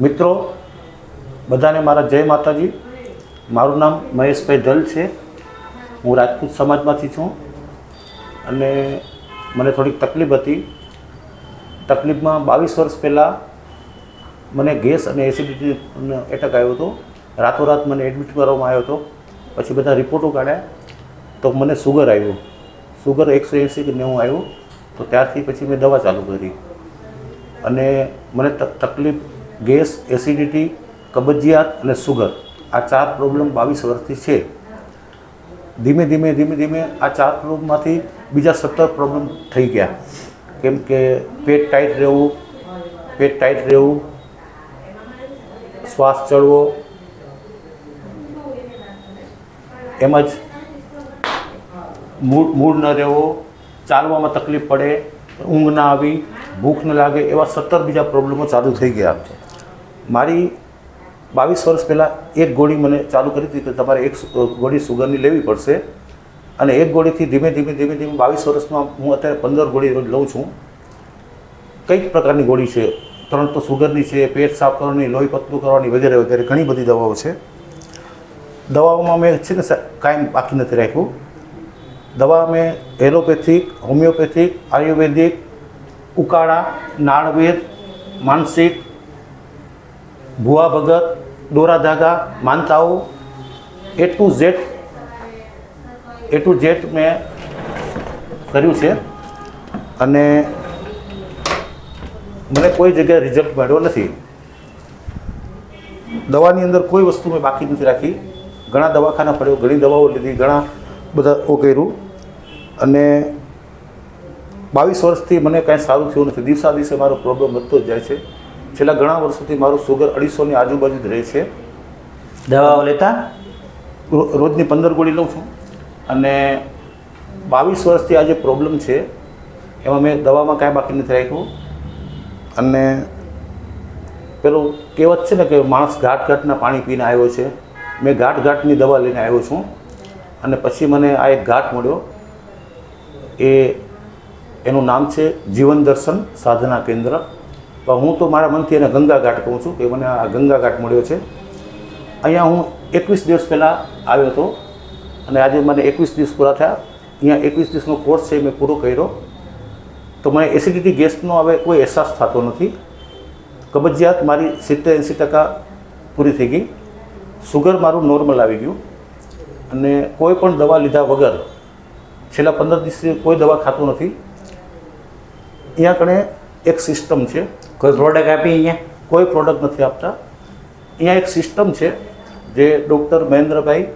મિત્રો, બધાને મારા જય માતાજી. મારું નામ મહેશભાઈ ધલ છે. હું રાજપૂત સમાજમાંથી છું. અને મને થોડીક તકલીફ હતી. તકલીફમાં બાવીસ વર્ષ પહેલાં મને ગેસ અને એસિડિટીનો એટેક આવ્યો હતો. રાતોરાત મને એડમિટ કરવામાં આવ્યો હતો. પછી બધા રિપોર્ટો કાઢ્યા. તો મને સુગર આવ્યું. સુગર એકસો એંસી કે નેવું આવ્યું. તો ત્યારથી પછી મેં દવા ચાલુ કરી. અને મને તકલીફ ગેસ, એસિડિટી, કબજિયાત અને સુગર આ ચાર પ્રોબ્લેમ બાવીસ વર્ષથી છે. ધીમે ધીમે ધીમે ધીમે આ ચાર પ્રોબ્લેમમાંથી બીજા સત્તર પ્રોબ્લેમ થઈ ગયા. કેમ કે પેટ ટાઈટ રહેવું, પેટ ટાઈટ રહેવું, શ્વાસ ચડવો એમ જ મૂડ મૂડ ન રહેવો, ચાલવામાં તકલીફ પડે, ઊંઘ ના આવી, ભૂખ ન લાગે, એવા સત્તર બીજા પ્રોબ્લેમો ચાલુ થઈ ગયા મારી બાવીસ વર્ષ પહેલાં એક ગોળી મને ચાલુ કરી હતી કે તમારે એક ગોળી સુગરની લેવી પડશે. અને એક ગોળીથી ધીમે ધીમે ધીમે ધીમે બાવીસ વર્ષમાં હું અત્યારે પંદર ગોળી રોજ લઉં છું. કંઈક પ્રકારની ગોળી છે. ત્રણ તો સુગરની છે, પેટ સાફ કરવાની, લોહી પતલું કરવાની વગેરે વગેરે ઘણી બધી દવાઓ છે. દવાઓમાં મેં છે ને કાંઈ બાકી નથી રાખ્યું. દવા મેં એલોપેથિક, હોમિયોપેથિક, આયુર્વેદિક, ઉકાળા, નાળવેદ, માનસિક ભુવા ભગત, દોરા ધાગા, માનતાઓ A to Z A to Z મેં કર્યું છે. અને મને કોઈ જગ્યાએ રિઝલ્ટ મળ્યો નથી. દવાની અંદર કોઈ વસ્તુ મેં બાકી નથી રાખી. ઘણા દવાખાના પડ્યો, ઘણી દવાઓ લીધી, ઘણા બધા ઓ કર્યું. અને બાવીસ વર્ષથી મને કાંઈ સારું થયું નથી. દિવસા દિવસે મારો પ્રોબ્લેમ વધતો જ જાય છે. છેલ્લા ઘણા વર્ષોથી મારું સુગર અઢીસોની આજુબાજુ જ રહે છે. દવાઓ લેતા? રોજની પંદર ગોળી લઉં છું. અને બાવીસ વર્ષથી આ જે પ્રોબ્લેમ છે એમાં મેં દવામાં કાંઈ બાકી નથી રાખ્યું. અને પેલું કહેવત છે ને કે માણસ ઘાટ ઘાટના પાણી પીને આવ્યો છે. મેં ઘાટ ઘાટની દવા લઈને આવ્યો છું. અને પછી મને આ એક ઘાટ મળ્યો. એ એનું નામ છે જીવન દર્શન સાધના કેન્દ્ર. પણ હું તો મારા મનથી એને ગંગા ઘાટ કહું છું કે મને આ ગંગા ઘાટ મળ્યો છે. અહીંયા હું એકવીસ દિવસ પહેલાં આવ્યો હતો અને આજે મને એકવીસ દિવસ પૂરા થયા. અહીંયા એકવીસ દિવસનો કોર્સ છે મેં પૂરો કર્યો. તો મને એસિડિટી ગેસનો હવે કોઈ અહેસાસ થતો નથી. કબજિયાત મારી સિત્તેર એંસી ટકા પૂરી થઈ ગઈ. સુગર મારું નોર્મલ આવી ગયું. અને કોઈ પણ દવા લીધા વગર છેલ્લા પંદર દિવસથી કોઈ દવા ખાતું નથી. અહીંયા કણે એક સિસ્ટમ છે. કોઈ પ્રોડક્ટ આપી અહીંયા? કોઈ પ્રોડક્ટ નથી આપતા. અહીંયા એક સિસ્ટમ છે જે ડૉક્ટર મહેન્દ્રભાઈ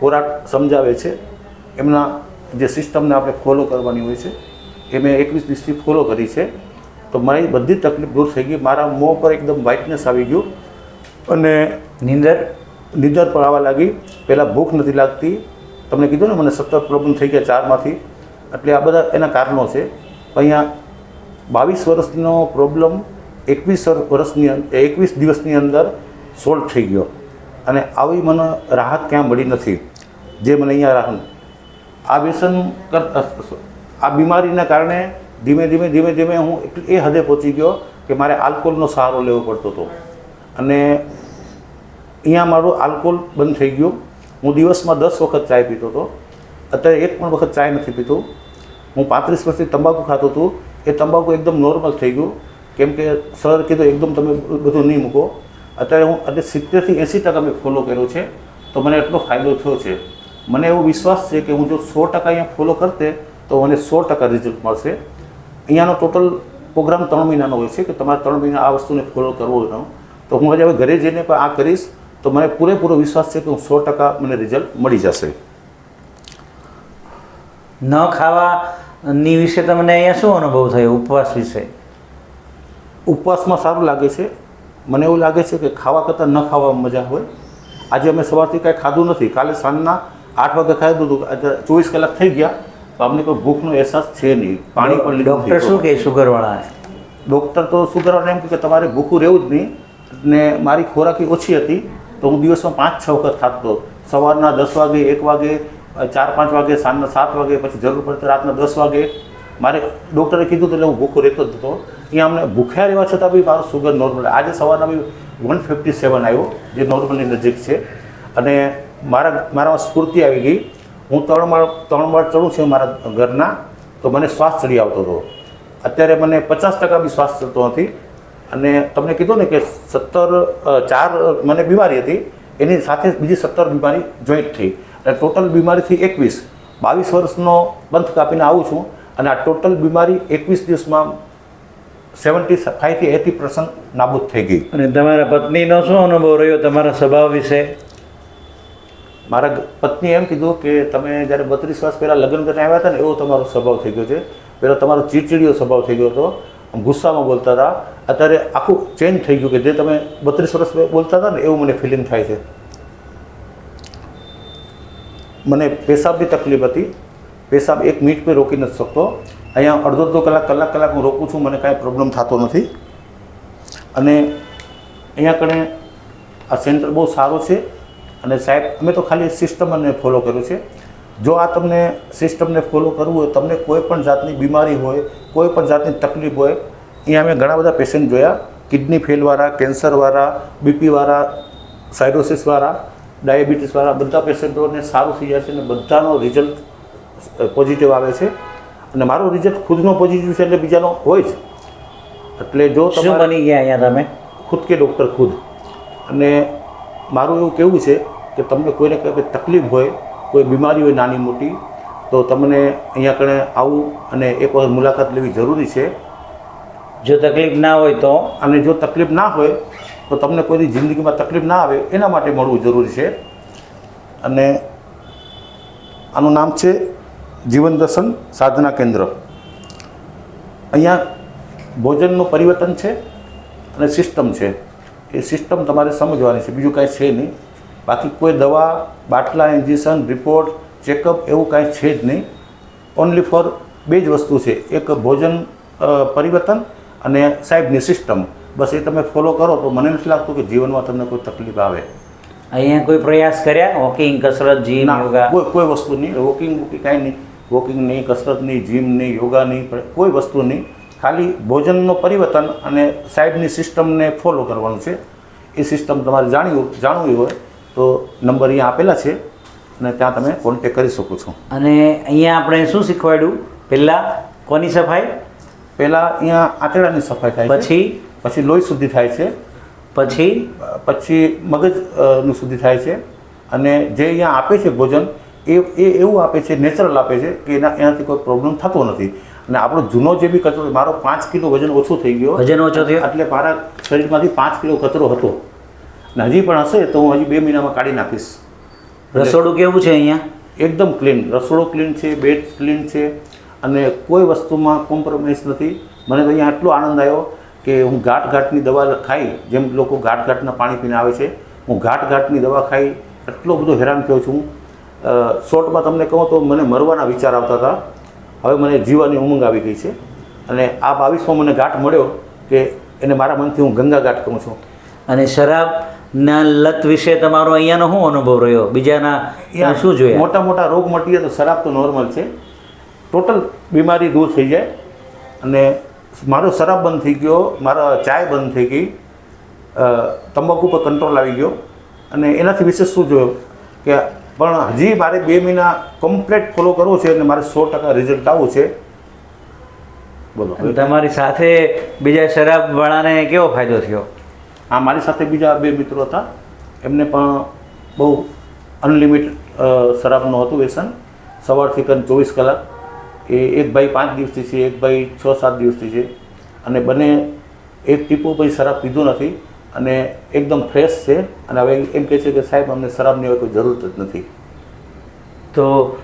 ખોરાક સમજાવે છે. એમના જે સિસ્ટમને આપણે ફોલો કરવાની હોય છે. એ મેં એકવીસ દિવસથી ફોલો કરી છે. તો મારી બધી તકલીફ દૂર થઈ ગઈ. મારા મોં પર એકદમ વ્હાઇટનેસ આવી ગયું. અને નિંદર? નીંદર પણ આવવા લાગી. પહેલાં ભૂખ નથી લાગતી. તમને કીધું ને મને સતત પ્રોબ્લેમ થઈ ગયા ચારમાંથી. એટલે આ બધા એના કારણો છે. અહીંયા બાવીસ વર્ષનો પ્રોબ્લેમ એકવીસ વર્ષની એકવીસ દિવસની અંદર સોલ્વ થઈ ગયો. અને આવી મને રાહત ક્યાં મળી નથી, જે મને અહીંયા રાહત આ વ્યસન આ બીમારીના કારણે ધીમે ધીમે ધીમે ધીમે હું એટલે એ હદે પહોંચી ગયો કે મારે આલ્કોહોલનો સહારો લેવો પડતો હતો. અને અહીંયા મારું આલ્કોહોલ બંધ થઈ ગયું. હું દિવસમાં દસ વખત ચાય પીતો હતો. અત્યારે એક પણ વખત ચાય નથી પીતો. હું પાંત્રીસ વર્ષથી તંબાકુ ખાતો હતો. એ તંબાકુ એકદમ નોર્મલ થઈ ગયું. કેમ કે સર કીધું એકદમ તમે બધું નહીં મૂકો. અત્યારે હું અત્યારે સિત્તેરથી એંસી ટકા મેં ફોલો કર્યો છે, તો મને એટલો ફાયદો થયો છે. મને એવો વિશ્વાસ છે કે હું જો સો ટકા અહીંયા ફોલો કરતે, તો મને સો ટકા રિઝલ્ટ મળશે. અહીંયાનો ટોટલ પ્રોગ્રામ ત્રણ મહિનાનો હોય છે કે તમારે ત્રણ મહિના આ વસ્તુને ફોલો કરવો હોય તો. હું આજે હવે ઘરે જઈને પણ આ કરીશ, તો મને પૂરેપૂરો વિશ્વાસ છે કે હું સો ટકા મને રિઝલ્ટ મળી જશે. ન ખાવાની વિશે તમને અહીંયા શું અનુભવ થયો? ઉપવાસ વિશે? ઉપવાસમાં સારું લાગે છે. મને એવું લાગે છે કે ખાવા કરતાં ન ખાવામાં મજા હોય. આજે અમે સવારથી કાંઈ ખાધું નથી. કાલે સાંજના આઠ વાગે ખાધું હતું. ચોવીસ કલાક થઈ ગયા. તો અમને કોઈ ભૂખનો અહેસાસ છે નહીં. પાણી પણ ડૉક્ટર શું કહે શુગરવાળા ડૉક્ટર તો શું એમ કે તમારે ભૂખું રહેવું જ નહીં. ને મારી ખોરાકી ઓછી હતી. તો હું દિવસમાં પાંચ છ વખત ખાતો સવારના દસ વાગે એક વાગે ચાર પાંચ વાગે સાંજના સાત વાગે પછી જરૂર પડે રાતના દસ વાગે. મારે ડૉક્ટરે કીધું હતું એટલે હું ભૂખો રહેતો જ હતો એ અમને ભૂખ્યા રહેવા છતાં બી મારો સુગર નોર્મલ આજે સવારના બી વન ફિફ્ટી સેવન આવ્યો, જે નોર્મલની નજીક છે. અને મારા, મારામાં સ્ફૂર્તિ આવી ગઈ. હું ત્રણ માળ ત્રણ માળ ચડું છું મારા ઘરના, તો મને શ્વાસ ચડી આવતો હતો. અત્યારે મને પચાસ ટકા બી શ્વાસ ચડતો નથી. અને તમને કીધું ને કે સત્તર ચાર મને બીમારી હતી. એની સાથે બીજી સત્તર બીમારી જોઈન્ટ થઈ. અને ટોટલ બીમારીથી એકવીસ. બાવીસ વર્ષનો બંધ કાપીને આવું છું. અને આ ટોટલ બીમારી એકવીસ દિવસમાં સેવન્ટી ફાઈવથી એટી પર્સન્ટ નાબૂદ થઈ ગઈ. અને તમારા પત્નીનો શું અનુભવ રહ્યો તમારા સ્વભાવ વિશે? મારા પત્ની પત્નીએ એમ કીધું કે તમે જ્યારે બત્રીસ વર્ષ પહેલાં લગ્ન કરીને આવ્યા હતા ને એવો તમારો સ્વભાવ થઈ ગયો છે. પહેલાં તમારો ચીડચીડિયો સ્વભાવ થઈ ગયો હતો. ગુસ્સામાં બોલતા હતા. અત્યારે આખું ચેન્જ થઈ ગયું કે જે તમે બત્રીસ વર્ષ પહેલા બોલતા હતા ને એવું મને ફિલિંગ થાય છે. મને પેશાબની તકલીફ હતી. પેશાબ એક મિનિટ પણ રોકી નથી શકતો. અહીંયા અડધો અડધો કલાક કલાક કલાક હું રોકું છું, મને કાંઈ પ્રોબ્લેમ થતો નથી. અને અહીંયા કણે આ સેન્ટર બહુ સારો છે અને સાહેબ, અમે તો ખાલી સિસ્ટમ અને ફોલો કર્યું છે. જો આ તમને સિસ્ટમને ફોલો કરવું હોય, તમને કોઈ પણ જાતની બીમારી હોય, કોઈ પણ જાતની તકલીફ હોય, અહીંયા અમે ઘણા બધા પેશન્ટ જોયા. કિડની ફેલવાળા કેન્સરવાળા બીપીવાળા સાયરોસિસવાળા ડાયાબિટીસવાળા બધા પેશન્ટોને સારું થઈ જાય છે અને બધાનો રિઝલ્ટ પોઝિટિવ આવે છે અને મારો રિઝલ્ટ ખુદનો પોઝિટિવ છે એટલે બીજાનો હોય જ એટલે જો શું બની ગયા અહીંયા તમે? ખુદ કે ડૉક્ટર ખુદ? અને મારું એવું કહેવું છે કે તમને કોઈને કંઈ તકલીફ હોય કોઈ બીમારી હોય નાની મોટી તો તમને અહીંયા કણે આવું અને એક વખત મુલાકાત લેવી જરૂરી છે. જો તકલીફ ના હોય તો? અને જો તકલીફ ના હોય તો તમને કોઈની જિંદગીમાં તકલીફ ના આવે એના માટે મળવું જરૂરી છે. અને આનું નામ છે જીવન દર્શન સાધના કેન્દ્ર. અહીંયા ભોજનનું પરિવર્તન છે અને સિસ્ટમ છે. એ સિસ્ટમ તમારે સમજવાની છે. બીજું કાંઈ છે નહીં. બાકી કોઈ દવા બાટલા ઇન્જેક્શન રિપોર્ટ ચેકઅપ એવું કાંઈ છે જ નહીં. ઓનલી ફોર બે જ વસ્તુ છે. એક ભોજન પરિવર્તન અને સાહેબની સિસ્ટમ. બસ એ તમે ફોલો કરો તો મને નથી લાગતું કે જીવનમાં તમને કોઈ તકલીફ આવે. અહીંયા કોઈ પ્રયાસ કર્યા? વોકિંગ કસરત જીમ યોગા? કોઈ કોઈ વસ્તુ નહીં. વોકિંગ વોકિંગ કાંઈ નહીં. વોકિંગ નહીં કસરત નહીં જીમ નહીં યોગા નહીં કોઈ વસ્તુ નહીં ખાલી ભોજનનું પરિવર્તન અને સાહેબની સિસ્ટમને ફોલો કરવાનું છે. એ સિસ્ટમ તમારે જાણ્યું જાણવી હોય તો નંબર અહીંયા આપેલા છે અને ત્યાં તમે કોન્ટેક કરી શકો છો. અને અહીંયા આપણે શું શીખવાડ્યું? પહેલાં કોની સફાઈ? પહેલાં અહીંયા આંતરડાની સફાઈ થાય પછી? પછી લોહી શુદ્ધિ થાય છે. પછી? પછી મગજ અ, નું શુદ્ધિ થાય છે. અને જે અહીંયા આપે છે ભોજન એ એ એવું આપે છે નેચરલ આપે છે કે એના એનાથી કોઈ પ્રોબ્લેમ થતો નથી. અને આપણો જૂનો જે બી કચરો મારો પાંચ કિલો વજન ઓછું થઈ ગયો. વજન ઓછો થયો? એટલે મારા શરીરમાંથી પાંચ કિલો કચરો હતો. અને હજી પણ હશે તો હું હજી બે મહિનામાં કાઢી નાખીશ. રસોડું કેવું છે અહીંયા? એકદમ ક્લીન રસોડો ક્લીન છે બેડ ક્લીન છે. અને કોઈ વસ્તુમાં કોમ્પ્રોમાઇઝ નથી. મને તો અહીંયા આટલો આનંદ આવ્યો કે હું ઘાટ ઘાટની દવા ખાઈ જેમ લોકો ઘાટ ઘાટના પાણી પીને આવે છે હું ઘાટ ઘાટની દવા ખાઈ એટલો બધો હેરાન થયો છું. શોર્ટમાં તમને કહું તો મને મરવાના વિચાર આવતા હતા. હવે મને જીવવાની ઉમંગ આવી ગઈ છે. અને આ બાવીસમાં મને ઘાટ મળ્યો કે એને મારા મનથી હું ગંગા ઘાટ કહું છું. અને શરાબના લત વિશે તમારો અહીંયાનો શું અનુભવ રહ્યો? બીજાના શું જોઈએ મોટા મોટા રોગ મટીએ તો શરાબ તો નોર્મલ છે. ટોટલ બીમારી દૂર થઈ જાય. અને મારો શરાબ બંધ થઈ ગયો મારા ચાય બંધ થઈ ગઈ તંબાકુ પર કંટ્રોલ આવી ગયો. અને એનાથી વિશેષ શું જોયું? કે પણ હજી મારે બે મહિના કમ્પ્લેટ ફોલો કરવો છે અને મારે સો ટકા રિઝલ્ટ આવવું છે. બોલો. તમારી સાથે બીજા શરાબવાળાને કેવો ફાયદો થયો? હા મારી સાથે બીજા બે મિત્રો હતા. એમને પણ બહુ અનલિમિટેડ શરાબનું હતું વ્યસન સવારથી કરીને ચોવીસ કલાક. એ એક ભાઈ પાંચ દિવસથી છે એક ભાઈ છ સાત દિવસથી છે. અને બંને એક ટીપો પછી શરાબ પીધું નથી. અને એકદમ ફ્રેશ છે. અને હવે એમ કહે છે કે સાહેબ અમને શરાબની હવે કોઈ જરૂરત જ નથી. તો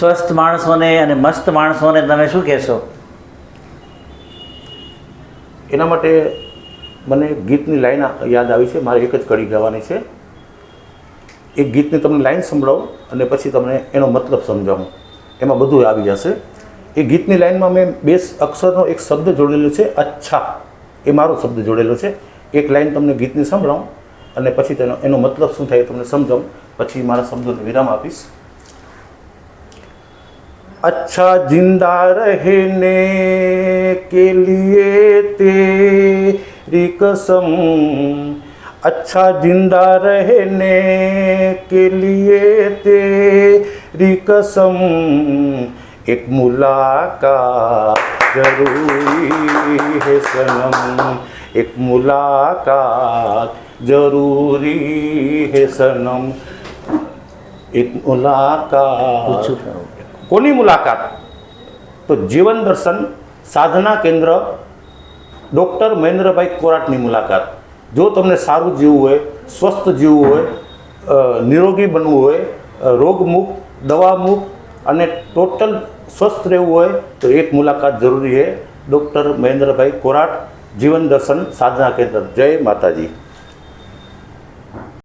સ્વસ્થ માણસોને અને મસ્ત માણસોને તમે શું કહેશો? એના માટે મને ગીતની લાઈન યાદ આવી છે. મારે એક જ કડી ગાવાની છે. એ ગીતની તમને લાઈન સંભળાવો અને પછી તમને એનો મતલબ સમજાવું. એમાં બધું આવી જશે. એ ગીતની લાઈનમાં મેં બે અક્ષરનો એક શબ્દ જોડેલો છે. અચ્છા. એ મારો શબ્દ જોડેલો છે. એક લાઈન તમને ગીતની સંભળાવું અને પછી તેનો એનો મતલબ શું થાય એ તમને સમજાવું પછી મારા શબ્દોને વિરામ આપીશ अच्छा जिंदा रहने के लिए तेरी कसम अच्छा जिंदा रहने के लिए तेरी कसम एक मुलाकात जरूरी है सनम એક મુલાકાત જરૂરી હે સનમ. એક મુલાકાત. કોની મુલાકાત? તો જીવન દર્શન સાધના કેન્દ્ર ડૉક્ટર મહેન્દ્રભાઈ કોરાટની મુલાકાત. જો તમને સારું જીવવું હોય સ્વસ્થ જીવવું હોય નિરોગી બનવું હોય રોગમુક્ત દવામુક્ત અને ટોટલ સ્વસ્થ રહેવું હોય તો એક મુલાકાત જરૂરી છે ડૉક્ટર મહેન્દ્રભાઈ કોરાટ જીવન દર્શન સાધના કેન્દ્ર. જય માતાજી.